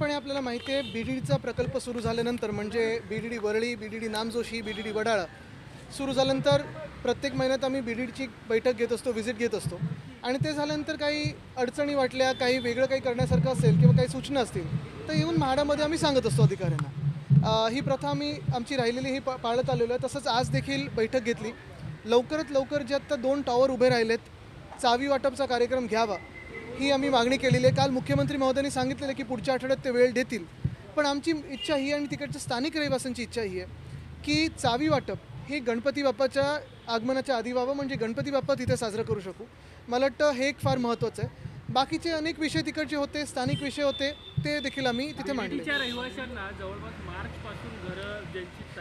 साधारणपणे आपल्याला माहिती आहे बी डी डीचा प्रकल्प सुरू झाल्यानंतर म्हणजे B D D Worli B D D Namjoshi B D D Wadala सुरू झाल्यानंतर प्रत्येक महिन्यात आम्ही बी डी डीची बैठक घेत असतो व्हिजिट घेत असतो. आणि ते झाल्यानंतर काही अडचणी वाटल्या काही वेगळं काही करण्यासारखं असेल किंवा काही सूचना असतील तर येऊन म्हाडामध्ये आम्ही सांगत असतो अधिकाऱ्यांना. ही प्रथा आम्ही आमची राहिलेली ही पा पाळत आलेलो आहे. तसंच आज देखील बैठक घेतली. लवकरात लवकर जे आत्ता दोन टॉवर उभे राहिलेत चावी वाटपचा कार्यक्रम घ्यावा. ही आम्ही मागणी केलेली आहे. काल मुख्यमंत्री महोदयांनी सांगितलेलं की पुढच्या आठवड्यात ते वेळ देतील. पण आमची इच्छा ही आणि तिकडच्या स्थानिक रहिवाशांची इच्छा ही आहे की चावी वाटप हे गणपती बाप्पाच्या आगमनाच्या आधी व्हावं म्हणजे गणपती बाप्पा तिथे साजरा करू शकू. मला वाटतं हे एक फार महत्त्वाचं आहे. बाकीचे अनेक विषय तिकडचे होते स्थानिक विषय होते. ते देखील आम्ही तिथे मांडले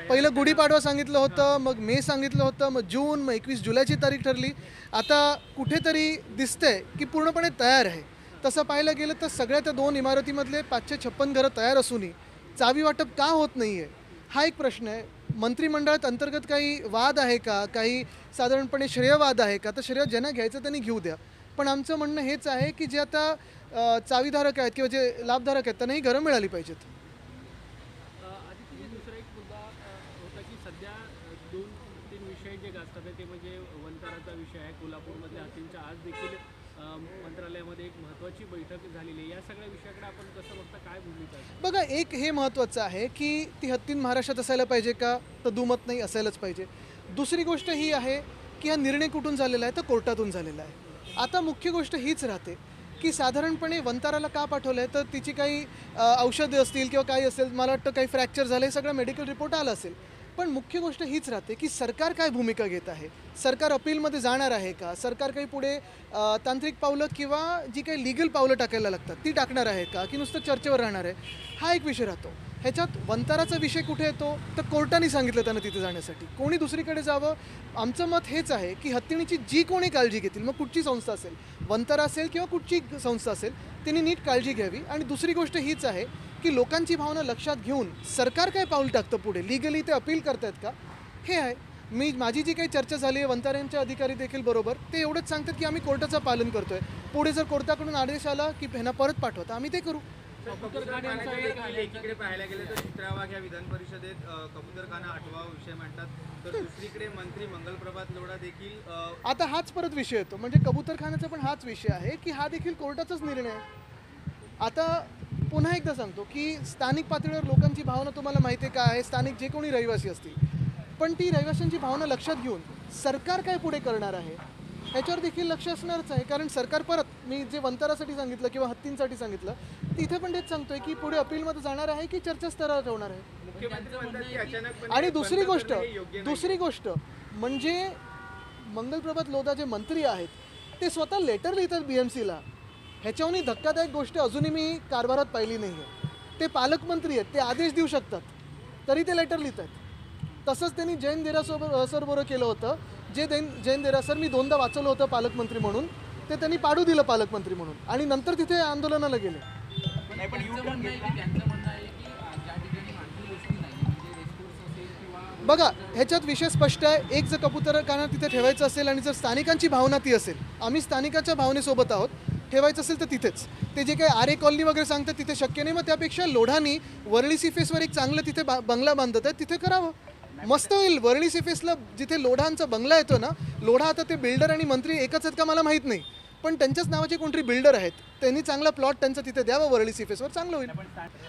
पहिलं गुढीपाडवा सांगितलं होतं मग मे सांगितलं होतं मग जून मग एकवीस जुलैची तारीख ठरली. आता कुठेतरी दिसतंय की पूर्णपणे तयार आहे. तसं पाहायला गेलं तर सगळ्या त्या दोन इमारतीमधले पाचशे छप्पन घरं तयार असूनही चावी वाटप का होत नाही आहे हा एक प्रश्न आहे. मंत्रिमंडळात अंतर्गत काही वाद आहे का? काही साधारणपणे श्रेयवाद आहे का? तर श्रेय ज्यांना घ्यायचं त्यांनी घेऊ द्या. पण आमचं म्हणणं हेच आहे की जे आता चावीधारक आहेत किंवा जे लाभधारक आहेत त्यांनाही घरं मिळाली पाहिजेत. आदित्य दुसरा एक मुद्दा अ, होता की सध्या अ, दोन तीन विषय जे गाजतात ते म्हणजे वंताराचा विषय आहे. कोल्हापूरमधल्या हत्तींच्या आज देखील मंत्रालयामध्ये एक महत्त्वाची बैठक झालेली आहे. या सगळ्या विषयाकडे आपण कसं बघता काय भूमिका बघा एक हे महत्त्वाचं आहे की ती हत्तीन महाराष्ट्रात असायला पाहिजे का? तर दुमत नाही असायलाच पाहिजे. दुसरी गोष्ट ही आहे की हा निर्णय कुठून झालेला आहे? तर कोर्टातून झालेला आहे. आता मुख्य गोष्ट हीच राहते की साधारणपणे वंताराला का पाठवलं आहे तर तिची काही औषधे असतील किंवा काही असेल मला वाटतं काही फ्रॅक्चर झालं हे सगळं मेडिकल रिपोर्ट आला असेल. पण मुख्य गोष्ट हीच राहते की सरकार काय भूमिका घेत आहे? सरकार अपीलमध्ये जाणार आहे का? सरकार काही पुढे तांत्रिक पावलं किंवा जी काही लिगल पावलं टाकायला लागतात ती टाकणार आहे का? की नुसतं चर्चेवर राहणार आहे? हा एक विषय राहतो. ह्याच्यात वंताराचा विषय कुठे येतो? तर कोर्टाने सांगितलं त्यांना तिथे जाण्यासाठी. कोणी दुसरीकडे जावं? आमचं मत हेच आहे की हत्तीणीची जी कोणी काळजी घेतील मग कुठची संस्था असेल? वंतारा असेल किंवा कुठची संस्था असेल त्यांनी नीट काळजी घ्यावी. आणि दुसरी गोष्ट हीच आहे की लोकांची भावना लक्षात घेऊन सरकार काय पाऊल टाकतं पुढे? लिगली ते अपील करतायत का? हे आहे. मी माझी जी काही चर्चा झाली आहे वंताऱ्यांच्या अधिकारी देखील बरोबर ते एवढंच सांगतात की आम्ही कोर्टाचं पालन करतोय. पुढे जर कोर्टाकडून आदेश आला की ह्यांना परत पाठवता आम्ही ते करू. एकीकडे पाहायला गेलं तर चित्रावा या विधान परिषदेत कबूतरखाना आठवा विषय मांडतात. तर दुसरीकडे मंत्री मंगलप्रभात लोढा देखील आता हाच परत विषय येतो. म्हणजे कबूतरखान्याचा पण हाच विषय आहे की हा देखील कोर्टाचाच निर्णय आहे. आता पुन्हा एकदा सांगतो की स्थानिक पातळीवर लोकांची भावना तुम्हाला माहिती आहे काय आहे? स्थानिक जे कोणी रहिवासी असतील. पण ती रहिवाशांची भावना लक्षात घेऊन सरकार काय पुढे करणार आहे? ह्याच्यावर देखील लक्ष असणारच आहे. कारण सरकार परत मी जे वंतारासाठी सांगितलं किंवा हत्तींसाठी सांगितलं तिथे पण तेच सांगतोय की पुढे अपीलमध्ये जाणार आहे की चर्चास्तरावर ठेवणार आहे? आणि दुसरी गोष्ट. दुसरी गोष्ट म्हणजे मंगलप्रभात लोधा जे मंत्री आहेत ते स्वतः लेटर लिहितात बी एम सीला ह्याच्याहूनही धक्कादायक गोष्ट अजूनही मी कारभारात पाहिली नाही आहे ते पालकमंत्री आहेत ते आदेश देऊ शकतात. तरी ते लेटर लिहित आहेत तसंच त्यांनी जैन देरासोबत सर बरोबर केलं होतं. जे जैन जैन देरासर मी दोनदा वाचवलं होतं पालकमंत्री म्हणून. ते त्यांनी पाडू दिलं पालकमंत्री म्हणून. आणि नंतर तिथे आंदोलनाला गेले. आहे आहे म्हणजे रेस्कोर्स असेल किंवा बघा ह्याच्यात विषय स्पष्ट आहे. एक जर कबुतरखाना तिथे ठेवायचं असेल आणि जर स्थानिकांची भावना ती असेल आम्ही स्थानिकांच्या भावनेसोबत आहोत. ठेवायचं असेल तर तिथेच. ते जे काही आरे कॉलनी वगैरे सांगतात तिथे शक्य नाही. मग त्यापेक्षा लोढानी वरळी सिफेसवर एक चांगलं तिथे बा- बंगला बांधत आहेत तिथे करावं. मस्त होईल. वरळी सिफेसला जिथे लोढांचा बंगला येतो ना लोढा आता ते बिल्डर आणि मंत्री एकच आहेत का मला माहीत नाही. पण त्यांच्याच नावाचे कोणतरी बिल्डर आहेत. त्यांनी चांगला प्लॉट त्यांचा तिथे द्यावा वरळी सीफेसवर चांगलं होईल.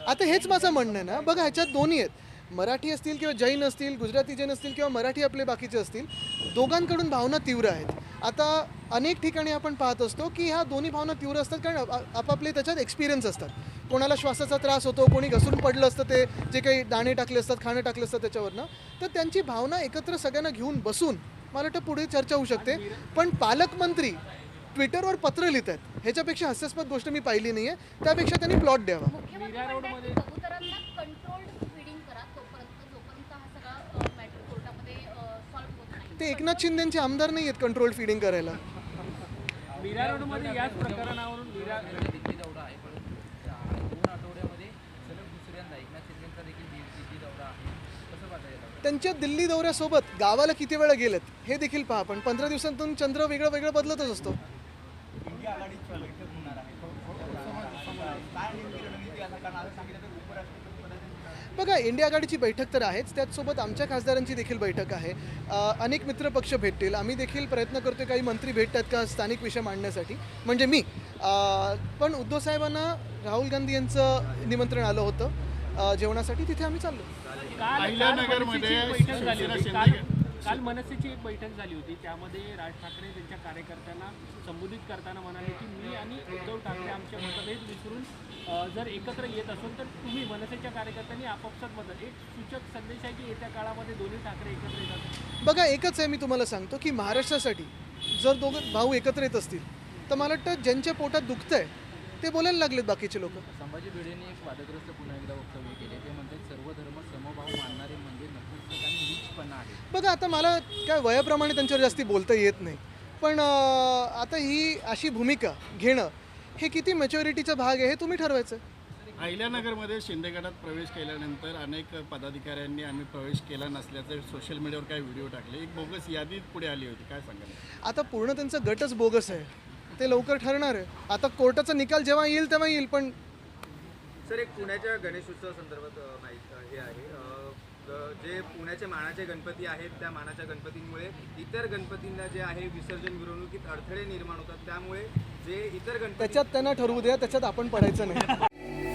आता हेच माझं म्हणणं आहे ना. बघा ह्याच्यात दोन्ही आहेत. मराठी असतील किंवा जैन असतील गुजराती जैन असतील किंवा मराठी आपले बाकीचे असतील दोघांकडून भावना तीव्र आहेत. आता अनेक ठिकाणी आपण पाहत असतो की ह्या दोन्ही भावना तीव्र असतात कारण आपापले त्याच्यात एक्सपिरियन्स असतात. कोणाला श्वासाचा त्रास होतो कोणी घसरून पडलं असतं ते जे काही दाणे टाकले असतात खाणं टाकलं असतं त्याच्यावरनं तर त्यांची भावना एकत्र सगळ्यांना घेऊन बसून मला वाटतं पुढे चर्चा होऊ शकते. पण पालकमंत्री ट्विटरवर पत्र लिहित आहेत ह्याच्यापेक्षा हास्यास्पद गोष्ट मी पाहिली नाही आहे त्यापेक्षा त्यांनी प्लॉट द्यावा. हा होत नाही. ते एकनाथ शिंदेचे आमदार नाही आहेत कंट्रोल फिडिंग करायला. मीरा रोडमध्ये याच प्रकरणावरून मीरा त्यांचा दिल्ली दौरा आहे परंतु अ, दोन आठवड्यामध्ये सलग दुसऱ्यांदा एकनाथ शिंदेचा देखील दि- दिल्ली दौरा आहे. कसं पाहता येईल त्यांच्या दिल्ली दौऱ्यासोबत गावाला किती वेळा गेलेत हे देखील पहा पण पंधरा दिवसांतून चंद्र वेगळं वेगळं बदलतच असतो. इंडिया आघाडीची बैठक होणार आहे. काय नेमकी रणनीती असेल बघा इंडिया आघाडीची बैठक तर आहेच. त्याचसोबत आमच्या खासदारांची देखील बैठक आहे. अनेक मित्रपक्ष भेटतील. आम्ही देखील प्रयत्न करतो काही मंत्री भेटतात का स्थानिक विषय मांडण्यासाठी. म्हणजे मी पण उद्धव साहेबांना राहुल गांधी यांचं निमंत्रण आलं होतं. जेवणासाठी तिथे आम्ही चाललो. काल मनसेची एक बैठक झाली होती. त्यामध्ये राज ठाकरे त्यांच्या कार्यकर्त्यांना संबोधित करताना म्हणाले की मी आणि उद्धव ठाकरे आमचे मतभेद विसरून जर एकत्र येत असेल तर तुम्ही मनसेच्या कार्यकर्त्यांनी आपापसात मदत एक सूचक संदेश आहे की येत्या काळामध्ये दोन्ही ठाकरे एकत्र येतात? बघा एकच आहे मी तुम्हाला सांगतो की महाराष्ट्रासाठी जर दोघं भाऊ एकत्र येत असतील तर मला वाटतं ज्यांच्या पोटात दुखतंय ते बोलायला लागलेत बाकीचे लोक. संभाजी भिडेंनी एक वादग्रस्त पुन्हा एकदा वक्तव्य केले. ते म्हणतात सर्व धर्म समभाव मानणारे म्हणजे नपुंसक आणि नीचपणा आहे. बघा आता मला काय वयाप्रमाणे त्यांच्यावर जास्ती बोलता येत नाही. पण आता ही अशी भूमिका घेणं हे किती मॅच्युरिटीचा भाग आहे हे तुम्ही ठरवायचं. अहिल्यानगरमध्ये शिंदे गटात प्रवेश केल्यानंतर अनेक पदाधिकाऱ्यांनी आम्ही प्रवेश केला नसल्याचे सोशल मीडियावर काही व्हिडिओ टाकले. एक बोगस यादी पुढे आली होती. काय सांगाल? आता पूर्ण त्यांचा गटच बोगस आहे. ते लवकर ठरणार आहे. आता कोर्टाचा निकाल जेव्हा येईल तेव्हा येईल पण सर एक पुण्याच्या गणेशोत्सव संदर्भात माहिती हे आहे. ग- जे पुण्याचे मानाचे गणपती आहेत त्या मानाच्या गणपतींमुळे इतर गणपतींना जे आहे विसर्जन मिरवणुकीत अडथळे निर्माण होतात. त्यामुळे जे इतर गणपती त्याच्यात त्यांना ठरवू द्या त्याच्यात आपण पडायचं नाही.